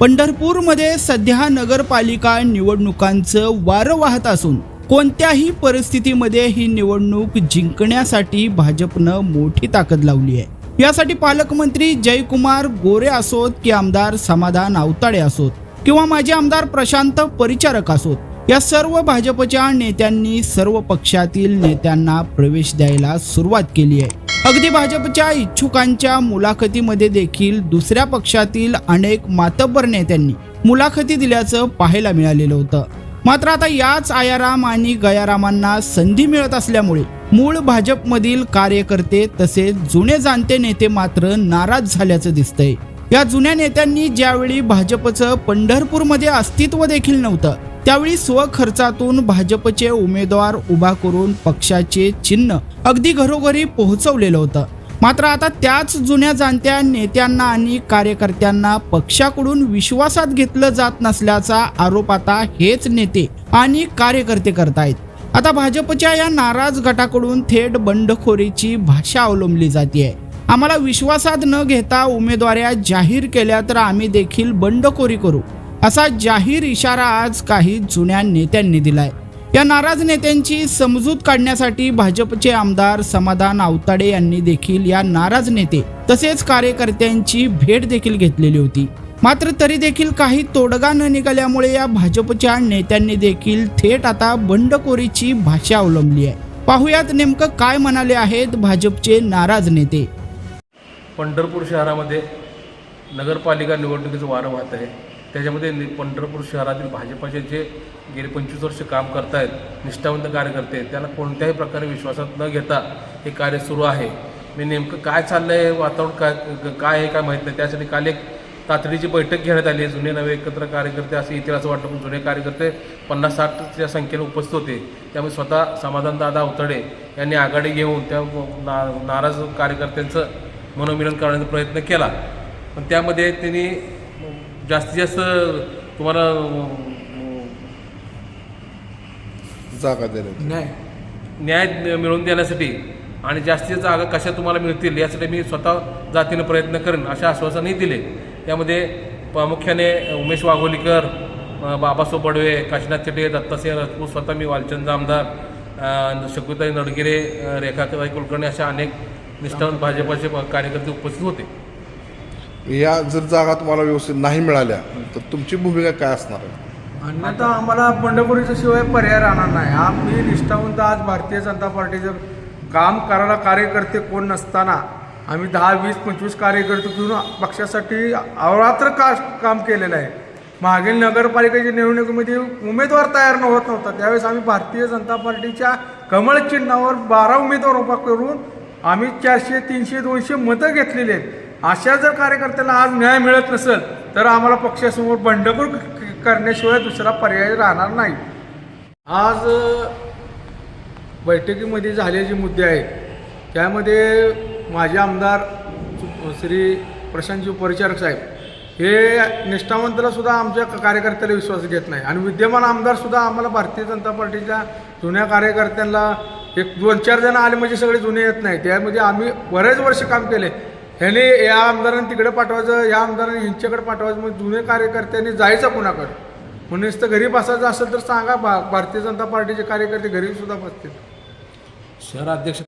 पंढरपूरमध्ये सध्या नगरपालिका निवडणुकांचं वारं वाहत असून कोणत्याही परिस्थितीमध्ये ही निवडणूक जिंकण्यासाठी भाजपनं मोठी ताकद लावली आहे. यासाठी पालकमंत्री जयकुमार गोरे असोत की आमदार समाधान अवताडे असोत किंवा माजी आमदार प्रशांत परिचारक असोत या सर्व भाजपच्या नेत्यांनी सर्व पक्षातील नेत्यांना प्रवेश द्यायला सुरुवात केली आहे. अगदी भाजपच्या इच्छुकांच्या मुलाखतीमध्ये देखील दुसऱ्या पक्षातील अनेक मातब्बर नेत्यांनी मुलाखती दिल्याचं पाहायला मिळालेलं होतं. मात्र आता याच आयाराम आणि गयारामांना संधी मिळत असल्यामुळे मूळ भाजपमधील कार्यकर्ते तसेच जुने जाणते नेते मात्र नाराज झाल्याचं दिसतंय. या जुन्या नेत्यांनी ज्यावेळी भाजपचं पंढरपूरमध्ये अस्तित्व देखील नव्हतं त्यावेळी स्वखर्चातून भाजपचे उमेदवार उभा करून पक्षाचे चिन्ह अगदी घरोघरी पोहोचवलेलं होतं. मात्र आता त्याच जुन्या जाणत्या नेत्यांना आणि कार्यकर्त्यांना पक्षाकडून विश्वासात घेतलं जात नसल्याचा आरोप आता हेच नेते आणि कार्यकर्ते करतायत. आता भाजपच्या या नाराज गटाकडून थेट बंडखोरीची भाषा अवलंबली जाते आम्हाला विश्वासात न घेता उमेदवाऱ्या जाहीर केल्या तर आम्ही देखील बंडखोरी करू. असा जाहीर इशारा आज काही जुन्या नेत्यांनी दिलाय. या नाराज नेत्यांची समजूत काढण्यासाठी भाजपचे आमदार समाधान आवताडे यांनी देखील या नाराज नेते तसेच कार्यकर्त्यांची भेट देखील घेतलेली होती. मात्र तरी देखील काही तोडगा न निघाल्यामुळे या भाजपच्या नेत्यांनी देखील थेट आता बंडखोरीची भाषा अवलंबली आहे. पाहुयात नेमकं काय म्हणाले आहेत भाजपचे नाराज नेते. पंढरपूर शहरामध्ये नगरपालिका निवडणुकीचं वारं वाहत आहे. त्याच्यामध्ये नि- पंढरपूर शहरातील भाजपाचे जे गेले पंचवीस वर्ष काम करतायत निष्ठावंत कार्यकर्ते त्यांना कोणत्याही प्रकारे विश्वासात न घेता हे कार्य सुरू आहे. मी नेमकं काय चाललं आहे वातावरण काय काय आहे काय माहीत नाही. त्यासाठी काल एक तातडीची बैठक घेण्यात आली. जुने नवे एकत्र कार्यकर्ते असे इतिहास वाटतं पण जुने कार्यकर्ते पन्नास साठच्या संख्येने उपस्थित होते. त्यामुळे स्वतः समाधानदादा अवतडे यांनी आघाडी घेऊन त्या ना नाराज कार्यकर्त्यांचं मनोमिलन करण्याचा प्रयत्न केला. पण त्यामध्ये त्यांनी जास्तीत जास्त तुम्हाला जागा देण्याची न्याय. न्याय मिळवून देण्यासाठी आणि जास्तीत जागा कशा तुम्हाला मिळतील यासाठी मी स्वतः जातीनं प्रयत्न करेन अशा आश्वासनही दिले. त्यामध्ये प्रामुख्याने उमेश वाघोलीकर बाबासाहेब बडवे काशीनाथ चेटे दत्तासिंह राजपूत स्वतः मी वालचंद आमदार शकुताई नडगिरे रेखाताई कुलकर्णी अशा अनेक निष्ठावंत भाजपाचे कार्यकर्ते उपस्थित होते. या जर जागा तुम्हाला व्यवस्थित नाही मिळाल्या तर तुमची भूमिका काय असणार? आहे अन्यथा आम्हाला बंडखोरीच्या शिवाय पर्याय राहणार नाही. आम्ही निष्ठावंत आज भारतीय जनता पार्टीचं काम करायला कार्यकर्ते कोण नसताना आम्ही दहा वीस पंचवीस कार्यकर्ते घेऊन पक्षासाठी अवरात्र का काम केलेलं आहे. मागील नगरपालिकेच्या निवडणुकीमध्ये उमेदवार तयार न होत नव्हता. त्यावेळेस आम्ही भारतीय जनता पार्टीच्या कमळ चिन्हावर बारा उमेदवार उभा करून आम्ही चारशे तीनशे दोनशे मतं घेतलेली आहेत. अशा जर कार्यकर्त्याला आज न्याय मिळत नसेल तर आम्हाला पक्षासमोर बंडखोर करण्याशिवाय दुसरा पर्याय राहणार नाही. आज बैठकीमध्ये झालेले जे मुद्दे आहेत त्यामध्ये माझे आमदार श्री प्रशांतजी परिचारक साहेब हे निष्ठावंताला सुद्धा आमच्या कार्यकर्त्याला विश्वास घेत नाही. आणि विद्यमान आमदारसुद्धा आम्हाला भारतीय जनता पार्टीच्या जुन्या कार्यकर्त्यांना एक दोन चार जण आले म्हणजे सगळे जुने येत नाही. त्यामध्ये आम्ही बरेच वर्ष काम केले. ह्याने या आमदारांनी तिकडे पाठवायचं या आमदारांनी ह्यांच्याकडे पाठवायचं मग जुने कार्यकर्त्यांनी जायचं कोणाकडे? म्हणून नुसतं घरी बसायचं असेल तर सांगा भा भारतीय जनता पार्टीचे कार्यकर्ते घरी सुद्धा बसतील. शहराध्यक्ष